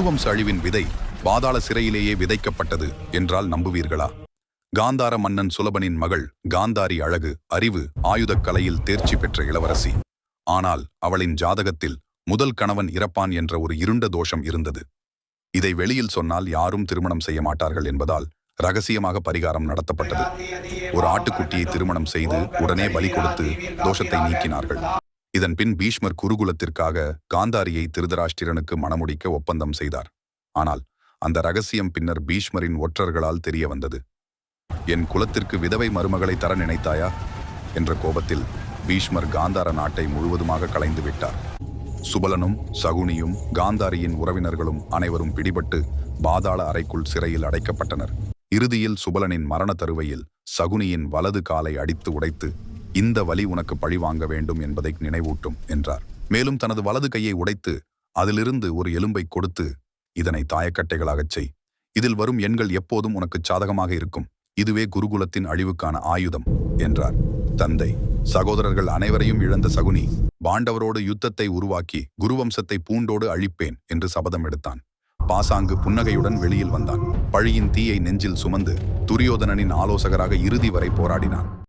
குருவம்ச அழிவின் விதை பாதாள சிறையிலேயே விதைக்கப்பட்டது என்றால் நம்புவீர்களா? காந்தார மன்னன் சுலபனின் மகள் காந்தாரி அழகு அறிவு ஆயுதக் கலையில் தேர்ச்சி பெற்ற இளவரசி. ஆனால் அவளின் ஜாதகத்தில் முதல் கணவன் இறப்பான் என்ற ஒரு இருண்ட தோஷம் இருந்தது. இதை வெளியில் சொன்னால் யாரும் திருமணம் செய்ய மாட்டார்கள் என்பதால் ரகசியமாக பரிகாரம் நடத்தப்பட்டது. ஒரு ஆட்டுக்குட்டியை திருமணம் செய்து உடனே பலி கொடுத்து தோஷத்தை நீக்கினார்கள். இதன் பின் பீஷ்மர் குருகுலத்திற்காக காந்தாரியை திருதராஷ்டிரனுக்கு மணமுடிக்க ஒப்பந்தம் செய்தார். ஆனால் அந்த ரகசியம் பின்னர் பீஷ்மரின் ஒற்றர்களால் தெரிய வந்தது. என் குலத்திற்கு விதவை மருமகளை தர நினைத்தாயா? என்ற கோபத்தில் பீஷ்மர் காந்தார நாட்டை முழுவதுமாக கலைந்து விட்டார். சுபலனும் சகுனியும் காந்தாரியின் உறவினர்களும் அனைவரும் பிடிபட்டு பாதாள அறைக்குள் சிறையில் அடைக்கப்பட்டனர். இறுதியில் சுபலனின் மரண தருவையில் சகுனியின் வலது காலை அடித்து உடைத்து இந்த வலி உனக்கு பழி வாங்க வேண்டும் என்பதை நினைவூட்டும் என்றார். மேலும் தனது வலது கையை உடைத்து அதிலிருந்து ஒரு எலும்பை கொடுத்து இதனை தாயக்கட்டைகளாகச் செய். இதில் வரும் எண்கள் எப்போதும் உனக்கு சாதகமாக இருக்கும். இதுவே குருகுலத்தின் அழிவுக்கான ஆயுதம் என்றார். தந்தை சகோதரர்கள் அனைவரையும் இழந்த சகுனி பாண்டவரோடு யுத்தத்தை உருவாக்கி குருவம்சத்தை பூண்டோடு அழிப்பேன் என்று சபதம் எடுத்தான். பாசாங்கு புன்னகையுடன் வெளியில் வந்தான். பழியின் தீயை நெஞ்சில் சுமந்து துரியோதனனின் ஆலோசகராக இறுதி வரை போராடினான்.